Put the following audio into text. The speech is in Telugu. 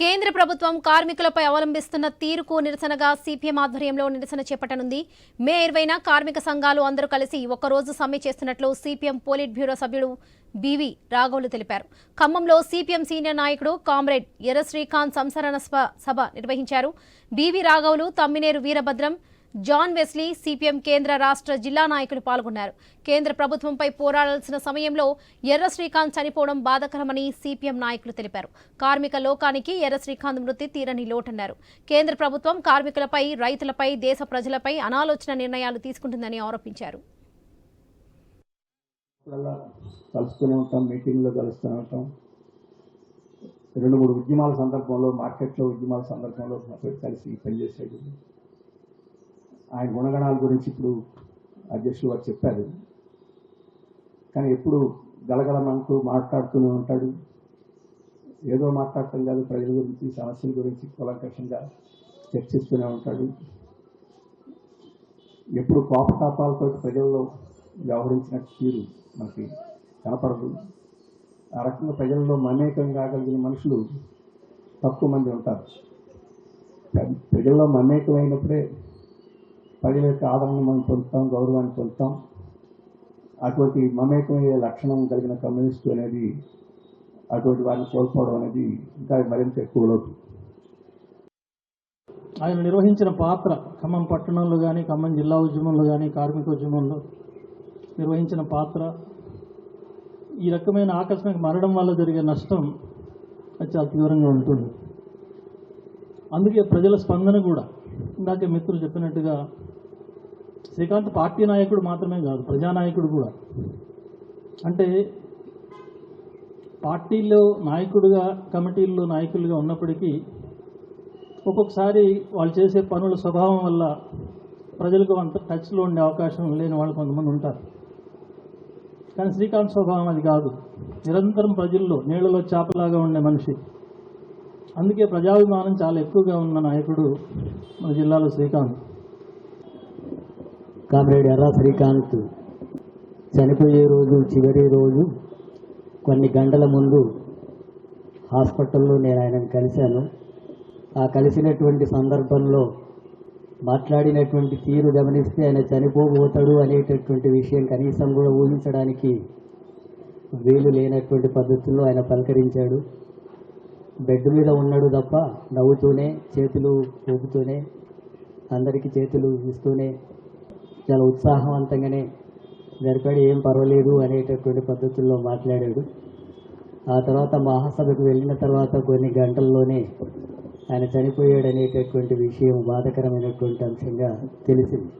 కేంద్ర ప్రభుత్వం కార్మికులపై అవలంబిస్తున్న తీరుకు నిరసనగా సిపిఎం ఆధ్వర్యంలో నిరసన చేపట్టనుంది. మే ఇరవైన కార్మిక సంఘాలు అందరూ కలిసి ఒకరోజు సమ్మె చేస్తున్నట్లు సిపిఎం పోలిట్ బ్యూరో సభ్యుడు బివి రాఘవులు తెలిపారు. ఖమ్మంలో సిపిఎం సీనియర్ నాయకుడు కామ్రేడ్ ఎర్ర శ్రీకాంత్ సంసరణ సభ నిర్వహించారు. BV రాఘవులు Tammineni Veerabhadram John Wesley CPM కేంద్ర రాష్ట్ర జిల్లా నాయకులు పాల్గొన్నారు. కేంద్ర ప్రభుత్వంపై పోరాడాల్సిన సమయంలో ఎర్ర శ్రీకాంత్ చనిపోవడం బాధకరమని సిపిఎం నాయకులు తెలిపారు. కార్మిక లోకానికి ఎర్ర శ్రీకాంత్ మృతి తీరని లోటన్నారు. కేంద్ర ప్రభుత్వం కార్మికులపై రైతులపై దేశ ప్రజలపై అనాలోచన నిర్ణయాలు తీసుకుంటుందని ఆరోపించారు. కలుస్తూనే ఉంటాం మీటింగ్లో కలుస్తూనే ఉంటాం. రెండు మూడు ఉద్యమాల సందర్భంలో మార్కెట్లో ఉద్యమాల సందర్భంలో కలిసి పనిచేసేది ఆయన గుణగణాల గురించి ఇప్పుడు అధ్యక్షులు వారు చెప్పారు. కానీ ఎప్పుడు గలగలమంటూ మాట్లాడుతూనే ఉంటాడు. ఏదో మాట్లాడటం కాదు ప్రజల గురించి సమస్యల గురించి కులంకషంగా చర్చిస్తూనే ఉంటాడు. ఎప్పుడు కోపతాపాలతో ప్రజల్లో వ్యవహరించిన తీరు మనకి కనపడదు. ఆ రకంగా ప్రజల్లో మమేకం కాగలిగిన మనుషులు తక్కువ మంది ఉంటారు. ప్రజల్లో మమేకమైనప్పుడే అయినప్పుడే ప్రజల యొక్క ఆదరణ మనం పొందుతాం గౌరవాన్ని పొందుతాం. అటువంటి మమేకమయ్యే లక్షణం కలిగిన కమ్యూనిస్టు అనేది అటువంటి వారిని కోల్పోవడం అనేది ఇంకా మరింత ఎక్కువ లోటు. ఆయన నిర్వహించిన పాత్ర ఖమ్మం పట్టణంలో కానీ ఖమ్మం జిల్లా ఉద్యమంలో కానీ కార్మిక ఉద్యమంలో నిర్వహించిన పాత్ర ఈ రకమైన ఆకస్మిక మరణం వల్ల జరిగే నష్టం అది చాలా తీవ్రంగా ఉంటుంది. అందుకే ప్రజల స్పందన కూడా ఇందాక మిత్రులు చెప్పినట్టుగా శ్రీకాంత్ పార్టీ నాయకుడు మాత్రమే కాదు ప్రజానాయకుడు కూడా. అంటే పార్టీలో నాయకుడుగా కమిటీల్లో నాయకులుగా ఉన్నప్పటికీ ఒక్కొక్కసారి వాళ్ళు చేసే పనుల స్వభావం వల్ల ప్రజలకు అంత టచ్లో ఉండే అవకాశం లేని వాళ్ళు కొంతమంది ఉంటారు. కానీ శ్రీకాంత్ స్వభావం అది కాదు. నిరంతరం ప్రజల్లో నీళ్ళలో చేపలాగా ఉండే మనిషి. అందుకే ప్రజాభిమానం చాలా ఎక్కువగా ఉన్న నాయకుడు మన జిల్లాలో శ్రీకాంత్. కామ్రేడ్ ఎర్ర శ్రీకాంత్ చనిపోయే రోజు చివరి రోజు కొన్ని గంటల ముందు హాస్పిటల్లో నేను ఆయనను కలిశాను. ఆ కలిసినటువంటి సందర్భంలో మాట్లాడినటువంటి తీరు గమనిస్తే ఆయన చనిపోబోతాడు అనేటటువంటి విషయం కనీసం కూడా ఊహించడానికి వీలు లేనటువంటి పద్ధతుల్లో ఆయన పలకరించాడు. బెడ్ మీద ఉన్నాడు తప్ప నవ్వుతూనే చేతులు ఊపుతూనే అందరికీ చేతులు ఇస్తూనే చాలా ఉత్సాహవంతంగానే జరిపాడు ఏం పర్వాలేదు అనేటటువంటి పద్ధతుల్లో మాట్లాడాడు. ఆ తర్వాత మహాసభకు వెళ్ళిన తర్వాత కొన్ని గంటల్లోనే ఆయన చనిపోయాడు అనేటటువంటి విషయం బాధకరమైనటువంటి అంశంగా తెలిసింది.